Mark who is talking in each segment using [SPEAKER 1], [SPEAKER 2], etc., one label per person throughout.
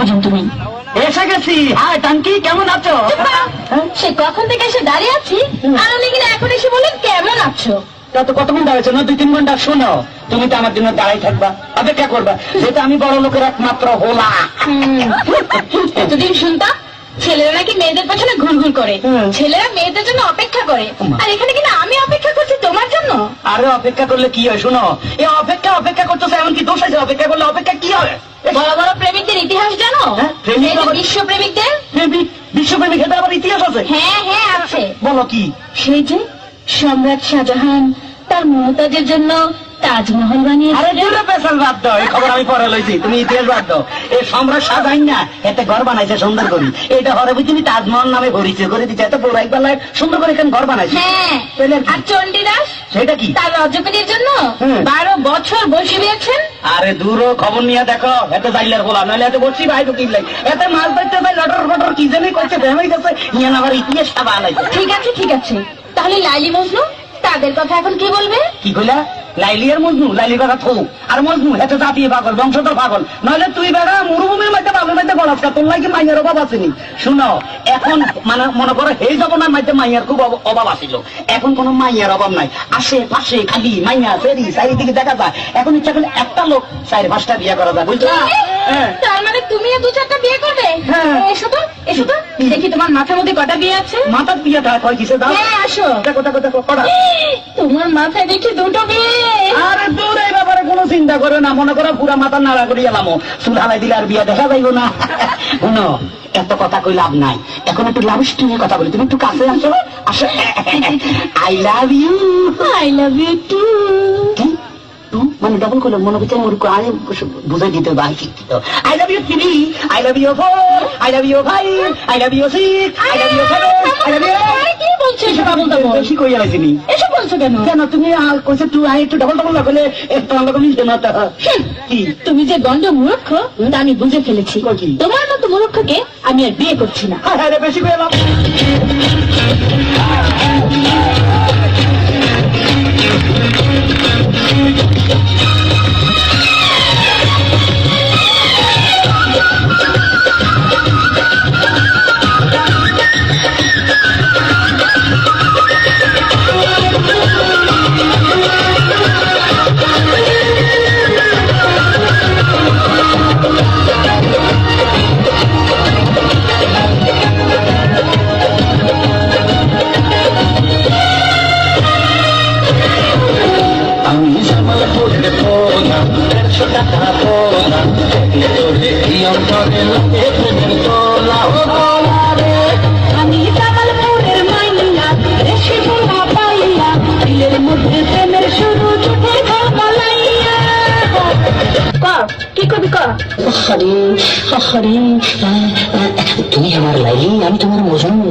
[SPEAKER 1] বোঝেন তুমি
[SPEAKER 2] এসে গেছি। হাই টাঙ্কি কেমন আছো?
[SPEAKER 1] সে কখন থেকে এসে দাঁড়িয়ে আছি? আর উনি কিনা এখন এসে বলেন কেমন আছো?
[SPEAKER 2] তা তো কত ঘণ্টা হয়েছে না দুই তিন ঘণ্টা শোনো তুমি তো আমার জন্য দাঁড়াই থাকবা অপেক্ষা করবা। যেহেতু আমি বড় লোকের একমাত্র হোলা।
[SPEAKER 1] এতদিন শুনতাম ছেলেরা নাকি মেয়েদের পেছনে ঘুরঘুর করে। ছেলেরা মেয়েদের জন্য অপেক্ষা করে। আর এখানে কিনা আমি অপেক্ষা করছি তোমার জন্য?
[SPEAKER 2] আরে অপেক্ষা করলে কি হয় শোনো? এই অপেক্ষা অপেক্ষা করতেছে এমন কি দোষ আছে অপেক্ষা করলে অপেক্ষা কি হবে
[SPEAKER 1] বড় বড় প্রেমিকদের ইতিহাস জানো?
[SPEAKER 2] হ্যাঁ,
[SPEAKER 1] বিশ্ব প্রেমিকদের
[SPEAKER 2] প্রেমিক বিশ্বপ্রেমিক এটা আবার ইতিহাস আছে?
[SPEAKER 1] হ্যাঁ হ্যাঁ আছে।
[SPEAKER 2] বলো কি?
[SPEAKER 1] সেই যে সম্রাট শাহজাহান তার মমতাজের জন্য তাজমহল
[SPEAKER 2] আরে
[SPEAKER 1] বানিয়েছিলেন
[SPEAKER 2] দূরে বাদ দাও এই খবর আমি পরে লইছি তুমি ইতিহাস বাদ দাও। এই সম্রাট সাজাইন না এতে ঘর বানাইছে সুন্দর করি। এটা হরে বুঝিনি তাজমহল নামে ঘুরিছে করে দিচ্ছে এত বড় একবেলায় সুন্দর করে এখানে ঘর বানাইছে।
[SPEAKER 1] হ্যাঁ
[SPEAKER 2] আর
[SPEAKER 1] চণ্ডীদাস?
[SPEAKER 2] সেটা কি?
[SPEAKER 1] তার রজকনির জন্য বারো বছর বসে দিয়েছেন
[SPEAKER 2] আরে দূর খবর নিয়ে দেখো এত জাইলার বলা নাহলে এত বসছি ভাই তো কিনলাই এত মাছ ধরতে ভাই লটর ফটর কি জানি করছে ভেমে গেছে নিয়ে আবার ইতিহাস সাবা
[SPEAKER 1] ঠিক আছে ঠিক আছে। তাহলে লাইলি মজনু তাদের কথা এখন কি বলবে?
[SPEAKER 2] কি কইলা? লাইলি আর মজনু লাইলি বেড়া থৌ। আর মজনু এত জাতীয় পাগল বংশধর পাগল। নইলে তুই বেড়া মরুভূমির মধ্যে বালুর মধ্যে গলাস তোর লাগে মাইয়ার অভাব আসেনি। শুনো এখন মানে মনে করো এই জবনার মধ্যে মাইয়ার খুব অভাব আসিল। এখন কোনো মাইয়ার অভাব নাই। আসে পাশে খালি মাইয়া ফেরি চারিদিকে দেখা যায়। এখন ইচ্ছা করলে একটা লোক চারি পাঁচটা বিয়ে করা যায় বুঝলা হ্যাঁ।
[SPEAKER 1] তার মানে তুমিও দু চারটা বিয়ে করবে?
[SPEAKER 2] হ্যাঁ।
[SPEAKER 1] দেখি তোমার মাথার মধ্যে কটা বিয়ে আছে?
[SPEAKER 2] মাথার বিয়ে থাকে কয় কিসে দাও
[SPEAKER 1] হ্যাঁ আসো।
[SPEAKER 2] দেখো দেখো কটা?
[SPEAKER 1] তোমার মাথায় দেখি দুটো বিয়ে।
[SPEAKER 2] আরে দূর এই ব্যাপারে কোনো চিন্তা করো না মনে করো পুরা মাথা নাড়া করে গেলাম চুল হালাই দিলে আর বিয়া দেখা যাইব না। শুনো এত কথা কই লাভ নাই। এখন একটু লাভ নিয়ে কথা বলি। তুমি একটু কাছে আসো। আসো। I love you
[SPEAKER 1] I love you two
[SPEAKER 2] মানে ডবল করল মনে করছে ওর আরে বুঝাই দিতে ভাই শিক্ষিত I love you three I love you four I love you five I love you six I love you seven I love you
[SPEAKER 1] কি বলছো? এসব আবল তাবল?
[SPEAKER 2] বেশি কই আলাইছিনি
[SPEAKER 1] এসব বলছো কেন?
[SPEAKER 2] কেন তুমি আর কইছে তুই আই একটু ডবল ডবল না করলে তোমার লোক মিলছে না তো। কি?
[SPEAKER 1] তুমি যে গন্ড মূর্খ তা আমি বুঝে ফেলেছি।
[SPEAKER 2] কই কি?
[SPEAKER 1] তোমার মতো মূর্খকে আমি আর বিয়ে করছি না।
[SPEAKER 2] হ্যাঁ বেশি করে লাভ
[SPEAKER 3] টাকা পড়লাম দেখলে তোর দেখি অন্তরে লাগে তুমি আমার লাইলি আমি তোমার মজনু।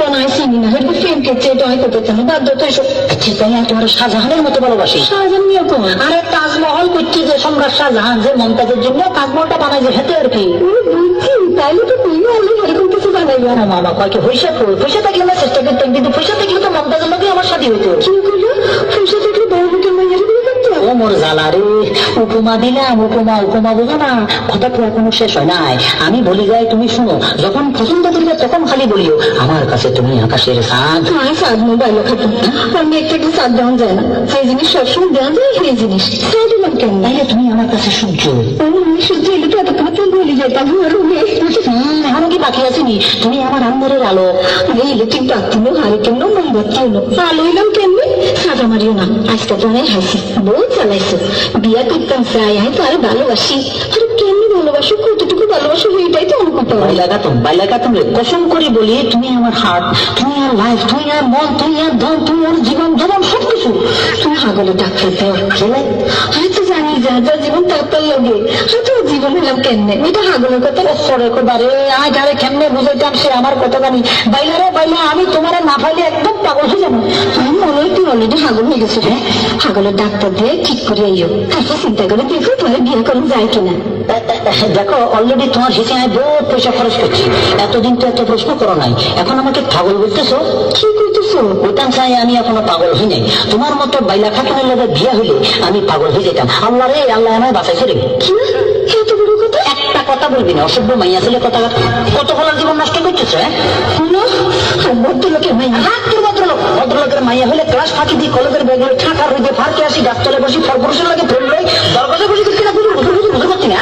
[SPEAKER 1] কোন আইসিনি না হেড ফেম কেছে টয় করতে চান বাদ তো এসব
[SPEAKER 3] আচ্ছা তাই আমি তোমার শাহজাহানের মতো ভালোবাসি?
[SPEAKER 1] সাজান নিয়ে কোন
[SPEAKER 3] আরে তাজমহল করছি যে সম্রাট শাহজাহান যে মমতাজের জন্য তাজমহলটা বানাই যে হেতে আর কি?
[SPEAKER 1] বুঝছি তাইলে তো তুইও অনেক এরকম কিছু বানাইবা।
[SPEAKER 3] আরে মামা কয় পয়সা কই? পয়সা থাকলে না চেষ্টা করতাম কিন্তু পয়সা থাকলে তো মমতাজের লোকই আমার সাথে হইতো।
[SPEAKER 1] কি করল পয়সা থাকলে
[SPEAKER 3] মোর জ্বালা রে। উপমা দিলাম উপমা উপমা বুঝো না। কথা তো এখনও শেষ হয় নাই। আমি বলি যাই তুমি শুনো। যখন পছন্দ করবে তখন খালি বলিও। আমার কাছে তুমি আকাশের সাদ
[SPEAKER 1] সাদ মোবাইল আমি একটা একটা সাদ দেওয়া যায় না। সেই জিনিস সবসময় দেওয়া যায় সেই জিনিস।
[SPEAKER 3] তুমি আমার কাছে সূর্য
[SPEAKER 1] আমি সহ্য এলে তো এতক্ষণ তুই বলে যেতাম রুমে
[SPEAKER 3] এখন কি বাকি আছেনি তুমি আমার আন্দরের আলো।
[SPEAKER 1] এই ইলেকট্রিক বাতিল হারে কেন মোমবাতি হলো আলো এলাম কেমনি? সাদা মারিও না। আজকে তো অনেক হাসি। বউ চালাইছো। বিয়া করতাম চাই আমি তো আরও ভালোবাসি। আরে কেমনি ভালোবাসো? কতটুকু ভালোবাসো এইটাই তো হয়
[SPEAKER 3] বাইলাগাতম বাইলাগাতম রে। কসম করে বলি, তুমি আমার হার্ট তুমি আর লাইফ তুমি আর মন, তুমি আর ধন, তুমি আর জীবন জীবন, সবকিছু।
[SPEAKER 1] তুমি হাগলে ডাক্তার দেও
[SPEAKER 3] খেলে
[SPEAKER 1] আমি তো জানি যা যা জীবন, তার তার লগে। আমি তো কেমনে এটা হাগলের কথা
[SPEAKER 3] করে কোবারে আজ যারে কেমনে বুঝাইতাম সে আমার কথা জানি। বাইলা রে বাইলা আমি তোমার না পাইলে একদম পাগল হয়ে যাব।
[SPEAKER 1] আমি মনে হয় তুই অলরেডি হাগল হয়ে গেছে রে। হাগলের ডাক্তার দিয়ে ঠিক করে আইও। তারপর চিন্তা করে দেখো তোমার বিয়ে করা যায় কিনা।
[SPEAKER 3] দেখো অলরেডি তোমার হিসেবে বহুত পয়সা খরচ করছি। এতদিন তো এত প্রশ্ন করো নাই। এখন আমাকে পাগল বলতেছো?
[SPEAKER 1] কি করতেছো
[SPEAKER 3] ওইটান চাই আমি এখনও পাগল হই নাই। তোমার মতো বাইলা খাতুনের লোকের বিয়ে হইলে আমি পাগল হয়ে যেতাম। আল্লাহ রে আল্লাহ আমায় বাঁচাইছে রে।
[SPEAKER 1] কি? কথা
[SPEAKER 3] বলবি না অসভ্য মাইয়া ছেলে কথা কত ফলার জীবন নষ্ট করতেছে হ্যাঁ?
[SPEAKER 1] ভদ্রলোকের মাইয়া।
[SPEAKER 3] হাত তোর ভদ্রলোক। ভদ্রলোকের মাইয়া হলে ক্লাস ফাঁকি দিয়ে কলেজের বেগুলো ঠাকা রোদে ফারকে আসি গাছতলে বসি ফরপুরুষের লাগে ফেললে দরকার দরকাজে বসে কিনা? না বুঝুর বুঝুর বুঝুর বুঝুর না?